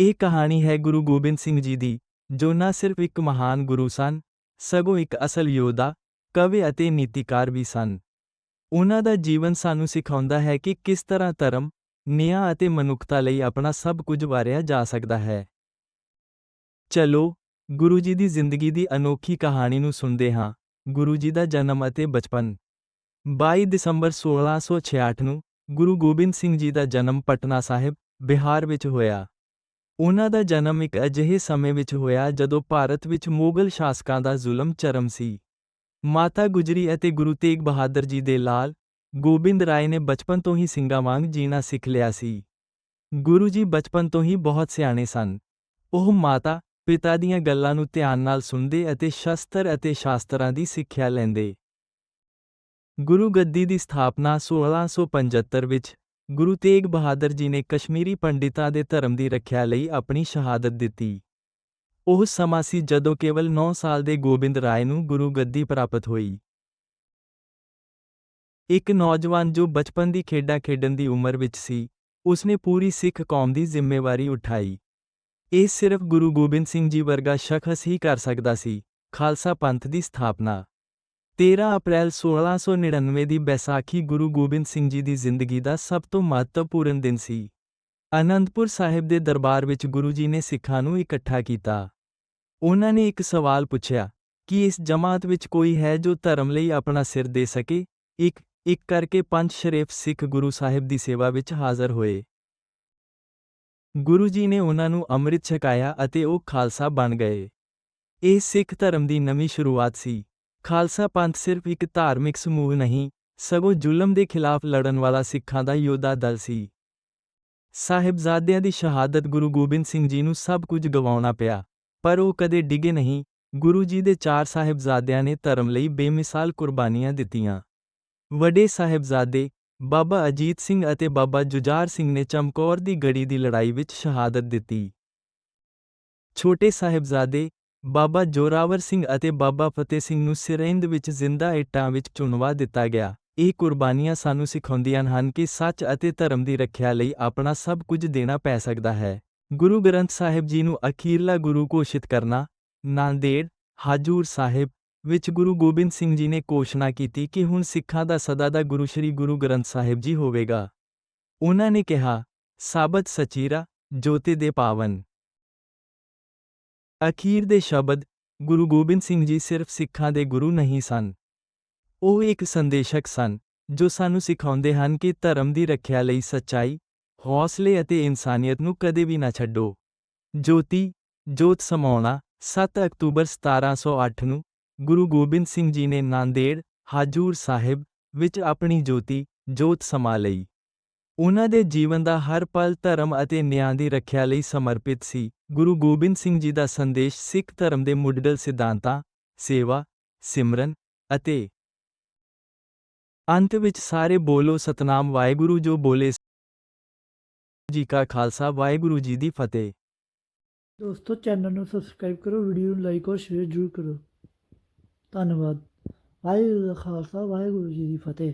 ਇਹ ਕਹਾਣੀ ਹੈ ਗੁਰੂ ਗੋਬਿੰਦ ਸਿੰਘ ਜੀ ਦੀ, ਜੋ ਨਾ ਸਿਰਫ ਇੱਕ ਮਹਾਨ ਗੁਰੂ ਸਨ, ਸਗੋਂ ਇੱਕ ਅਸਲ ਯੋਧਾ, ਕਵੀ ਅਤੇ ਨੀਤੀਕਾਰ ਵੀ ਸਨ। ਉਹਨਾਂ ਦਾ ਜੀਵਨ ਸਾਨੂੰ ਸਿਖਾਉਂਦਾ ਹੈ ਕਿ ਕਿਸ ਤਰ੍ਹਾਂ ਧਰਮ, ਨਿਆਂ ਅਤੇ ਮਨੁੱਖਤਾ ਲਈ ਆਪਣਾ ਸਭ ਕੁਝ ਵਾਰਿਆ ਜਾ ਸਕਦਾ ਹੈ। ਚਲੋ, ਗੁਰੂ ਜੀ ਦੀ ਜ਼ਿੰਦਗੀ ਦੀ ਅਨੋਖੀ ਕਹਾਣੀ ਨੂੰ ਸੁਣਦੇ ਹਾਂ, ਗੁਰੂ ਜੀ ਦਾ ਜਨਮ ਅਤੇ ਬਚਪਨ। 22 ਦਸੰਬਰ 1666 ਨੂੰ ਗੁਰੂ ਗੋਬਿੰਦ ਸਿੰਘ ਜੀ ਦਾ ਜਨਮ ਪਟਨਾ ਸਾਹਿਬ, ਬਿਹਾਰ ਵਿੱਚ ਹੋਇਆ। ਉਹਨਾਂ ਦਾ ਜਨਮ ਇੱਕ ਅਜਿਹੇ ਸਮੇਂ ਵਿੱਚ ਹੋਇਆ ਜਦੋਂ ਭਾਰਤ ਵਿੱਚ ਮੁਗਲ ਸ਼ਾਸਕਾਂ ਦਾ ਜ਼ੁਲਮ ਚਰਮ ਸੀ। ਮਾਤਾ ਗੁਜਰੀ ਅਤੇ ਗੁਰੂ ਤੇਗ ਬਹਾਦਰ ਜੀ ਦੇ ਲਾਲ, ਗੋਬਿੰਦ ਰਾਏ ਨੇ ਬਚਪਨ ਤੋਂ ਹੀ ਸਿੰਘਾਂ ਵਾਂਗ ਜੀਣਾ ਸਿੱਖ ਲਿਆ ਸੀ। ਗੁਰੂ ਜੀ ਬਚਪਨ ਤੋਂ ਹੀ ਬਹੁਤ ਸਿਆਣੇ ਸਨ। ਉਹ ਮਾਤਾ, ਪਿਤਾ ਦੀਆਂ ਗੱਲਾਂ ਨੂੰ ਧਿਆਨ ਨਾਲ ਸੁਣਦੇ ਅਤੇ ਸ਼ਸਤਰ ਅਤੇ ਸ਼ਾਸਤਰਾਂ ਦੀ ਸਿੱਖਿਆ ਲੈਂਦੇ। ਗੁਰੂ ਗੱਦੀ ਦੀ ਸਥਾਪਨਾ 1675 ਵਿੱਚ ਗੁਰੂ ਤੇਗ ਬਹਾਦਰ ਜੀ ਨੇ ਕਸ਼ਮੀਰੀ ਪੰਡਿਤਾਂ ਦੇ ਧਰਮ ਦੀ ਰੱਖਿਆ ਲਈ ਆਪਣੀ ਸ਼ਹਾਦਤ ਦਿੱਤੀ। ਉਹ ਸਮਾਂ ਸੀ ਜਦੋਂ ਕੇਵਲ 9 ਸਾਲ ਦੇ ਗੋਬਿੰਦ ਰਾਏ ਨੂੰ ਗੁਰੂ ਗੱਦੀ ਪ੍ਰਾਪਤ ਹੋਈ। ਇੱਕ ਨੌਜਵਾਨ ਜੋ ਬਚਪਨ ਦੀ ਖੇਡਾਂ ਖੇਡਣ ਦੀ ਉਮਰ ਵਿੱਚ ਸੀ, ਉਸਨੇ ਪੂਰੀ ਸਿੱਖ ਕੌਮ ਦੀ ਜ਼ਿੰਮੇਵਾਰੀ ਉਠਾਈ। ਇਹ ਸਿਰਫ ਗੁਰੂ ਗੋਬਿੰਦ ਸਿੰਘ ਜੀ ਵਰਗਾ ਸ਼ਖਸ ਹੀ ਕਰ ਸਕਦਾ ਸੀ, ਖਾਲਸਾ ਪੰਥ ਦੀ ਸਥਾਪਨਾ। 13 ਅਪ੍ਰੈਲ 1699 ਦੀ ਬੈਸਾਖੀ ਗੁਰੂ ਗੋਬਿੰਦ ਸਿੰਘ ਜੀ ਦੀ ਜ਼ਿੰਦਗੀ ਦਾ ਸਭ ਤੋਂ ਮਹੱਤਵਪੂਰਨ ਦਿਨ ਸੀ। ਅਨੰਦਪੁਰ ਸਾਹਿਬ ਦੇ ਦਰਬਾਰ ਵਿੱਚ ਗੁਰੂ ਜੀ ਨੇ ਸਿੱਖਾਂ ਨੂੰ ਇਕੱਠਾ ਕੀਤਾ। ਉਹਨਾਂ ਨੇ ਇੱਕ ਸਵਾਲ ਪੁੱਛਿਆ ਕਿ ਇਸ ਜਮਾਤ ਵਿੱਚ ਕੋਈ ਹੈ ਜੋ ਧਰਮ ਲਈ ਆਪਣਾ ਸਿਰ ਦੇ ਸਕੇ? ਇੱਕ ਇੱਕ ਕਰਕੇ ਪੰਜ ਸ਼ਰੀਫ ਸਿੱਖ ਗੁਰੂ ਸਾਹਿਬ ਦੀ ਸੇਵਾ ਵਿੱਚ ਹਾਜ਼ਰ ਹੋਏ। ਗੁਰੂ ਜੀ ਨੇ ਉਹਨਾਂ ਨੂੰ ਅੰਮ੍ਰਿਤ ਛਕਾਇਆ ਅਤੇ ਉਹ ਖਾਲਸਾ ਬਣ ਗਏ। ਇਹ ਸਿੱਖ ਧਰਮ ਦੀ ਨਵੀਂ ਸ਼ੁਰੂਆਤ ਸੀ। ਖਾਲਸਾ ਪੰਥ ਸਿਰਫ ਇੱਕ ਧਾਰਮਿਕ ਸਮੂਹ ਨਹੀਂ, ਸਗੋਂ ਜ਼ੁਲਮ ਦੇ ਖਿਲਾਫ ਲੜਨ ਵਾਲਾ ਸਿੱਖਾਂ ਦਾ ਯੋਧਾ ਦਲ ਸੀ। ਸਾਹਿਬਜ਼ਾਦਿਆਂ ਦੀ ਸ਼ਹਾਦਤ ਗੁਰੂ ਗੋਬਿੰਦ ਸਿੰਘ ਜੀ ਨੂੰ ਸਭ ਕੁਝ ਗਵਾਉਣਾ ਪਿਆ, ਪਰ ਉਹ ਕਦੇ ਡਿੱਗੇ ਨਹੀਂ, ਗੁਰੂ ਜੀ ਦੇ ਚਾਰ ਸਾਹਿਬਜ਼ਾਦਿਆਂ ਨੇ ਧਰਮ ਲਈ ਬੇਮਿਸਾਲ ਕੁਰਬਾਨੀਆਂ ਦਿੱਤੀਆਂ। ਵੱਡੇ ਸਾਹਿਬਜ਼ਾਦੇ, ਬਾਬਾ ਅਜੀਤ ਸਿੰਘ ਅਤੇ ਬਾਬਾ ਜੁਝਾਰ ਸਿੰਘ ਨੇ ਚਮਕੌਰ ਦੀ ਗੜੀ ਦੀ ਲੜਾਈ ਵਿੱਚ ਸ਼ਹਾਦਤ ਦਿੱਤੀ। ਛੋਟੇ ਸਾਹਿਬਜ਼ਾਦੇ ਬਾਬਾ ਜੋਰਾਵਰ ਸਿੰਘ ਅਤੇ ਬਾਬਾ ਫਤਿਹ ਸਿੰਘ ਨੂੰ ਸਿਰਹਿੰਦ ਵਿੱਚ ਜ਼ਿੰਦਾ ਇੱਟਾਂ ਵਿੱਚ ਚੁਣਵਾ ਦਿੱਤਾ ਗਿਆ। ਇਹ ਕੁਰਬਾਨੀਆਂ ਸਾਨੂੰ ਸਿਖਾਉਂਦੀਆਂ ਹਨ ਕਿ ਸੱਚ ਅਤੇ ਧਰਮ ਦੀ ਰੱਖਿਆ ਲਈ ਆਪਣਾ ਸਭ ਕੁਝ ਦੇਣਾ ਪੈ ਸਕਦਾ ਹੈ। ਗੁਰੂ ਗ੍ਰੰਥ ਸਾਹਿਬ ਜੀ ਨੂੰ ਅਖੀਰਲਾ ਗੁਰੂ ਘੋਸ਼ਿਤ ਕਰਨਾ, ਨਾਂਦੇੜ, ਹਾਜੂਰ ਸਾਹਿਬ ਵਿੱਚ ਗੁਰੂ ਗੋਬਿੰਦ ਸਿੰਘ ਜੀ ਨੇ ਘੋਸ਼ਣਾ ਕੀਤੀ ਕਿ ਹੁਣ ਸਿੱਖਾਂ ਦਾ ਸਦਾ ਦਾ ਗੁਰੂ ਸ੍ਰੀ ਗੁਰੂ ਗ੍ਰੰਥ ਸਾਹਿਬ ਜੀ ਹੋਵੇਗਾ। ਉਹਨਾਂ ਨੇ ਕਿਹਾ, ਸਾਬਤ ਸਚੀਰਾ, ਜੋਤੀ ਦੇ ਪਾਵਨ। ਅਖੀਰ ਦੇ ਸ਼ਬਦ ਗੁਰੂ ਗੋਬਿੰਦ ਸਿੰਘ ਜੀ ਸਿਰਫ ਸਿੱਖਾਂ ਦੇ ਗੁਰੂ ਨਹੀਂ ਸਨ। ਉਹ ਇੱਕ ਸੰਦੇਸ਼ਕ ਸਨ, ਜੋ ਸਾਨੂੰ ਸਿਖਾਉਂਦੇ ਹਨ ਕਿ ਧਰਮ ਦੀ ਰੱਖਿਆ ਲਈ ਸੱਚਾਈ, ਹੌਸਲੇ ਅਤੇ ਇਨਸਾਨੀਅਤ ਨੂੰ ਕਦੇ ਵੀ ਨਾ ਛੱਡੋ। ਜੋਤੀ, ਜੋਤ ਸਮਾਉਣਾ 7 ਅਕਤੂਬਰ 1708 ਨੂੰ ਗੁਰੂ ਗੋਬਿੰਦ ਸਿੰਘ ਜੀ ਨੇ ਨਾਂਦੇੜ, ਹਾਜੂਰ ਸਾਹਿਬ ਵਿੱਚ ਆਪਣੀ ਜੋਤੀ ਜੋਤ ਸਮਾ ਲਈ। ਉਹਨਾਂ ਦੇ ਜੀਵਨ ਦਾ ਹਰ ਪਲ ਧਰਮ ਅਤੇ ਨਿਆਂ ਦੀ ਰੱਖਿਆ ਲਈ ਸਮਰਪਿਤ ਸੀ। ਗੁਰੂ ਗੋਬਿੰਦ ਸਿੰਘ ਜੀ ਦਾ ਸੰਦੇਸ਼ ਸਿੱਖ ਧਰਮ ਦੇ ਮੁੱਢਲੇ ਸਿਧਾਂਤਾਂ, ਸੇਵਾ, ਸਿਮਰਨ ਅਤੇ ਅੰਤ ਵਿੱਚ ਸਾਰੇ ਬੋਲੋ ਸਤਨਾਮ ਵਾਹਿਗੁਰੂ ਜੋ ਬੋਲੇ ਜੀ ਕਾ ਖਾਲਸਾ, ਵਾਹਿਗੁਰੂ ਜੀ ਦੀ ਫਤਿਹ। ਦੋਸਤੋ, ਚੈਨਲ ਨੂੰ ਸਬਸਕ੍ਰਾਈਬ ਕਰੋ, ਵੀਡੀਓ ਨੂੰ ਲਾਈਕ ਔਰ ਸ਼ੇਅਰ ਜ਼ਰੂਰ ਕਰੋ। ਧੰਨਵਾਦ। ਵਾਹਿਗੁਰੂ ਕਾ ਖਾਲਸਾ, ਵਾਹਿਗੁਰੂ ਜੀ ਦੀ ਫਤਿਹ।